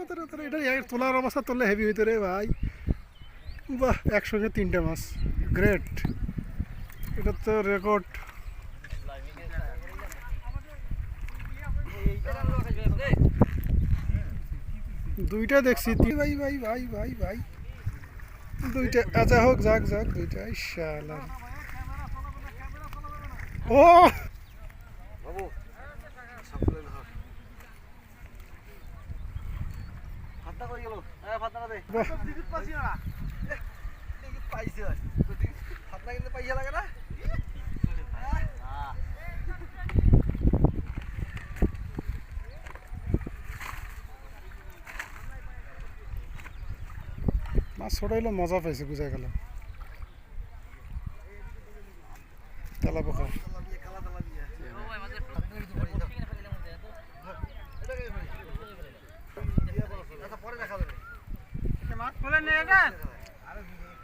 এটা তোলার অবস্থা তোলে হেভি হইতো রে ভাই। বাহ, একসঙ্গে তিনটে মাছ। গ্রেট এটা তো রেকর্ড দুইটা দেখছি ভাই ভাই ভাই ভাই ভাই। দুইটা আচ্ছা হোক, যাক যাক, দুইটা শালা ও! মাছ ছড়াইলে মজা পাইছে বুঝা গেল। তেলা পোকা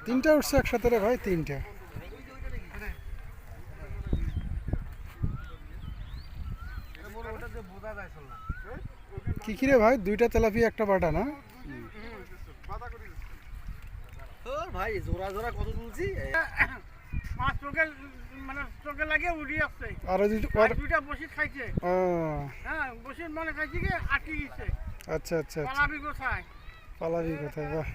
তিনটা উঠছে একসাথে রে ভাই তিনটা। ওটা যে বোঝা যায় না কি কি রে ভাই দুইটা তেলাপি একটা বাটা না? ভাই জোড়া জোড়া কত তুলছি? মানে হ্যাঁ মনে আচ্ছা আচ্ছা আচ্ছা। পালাবি কোথায় পালাবি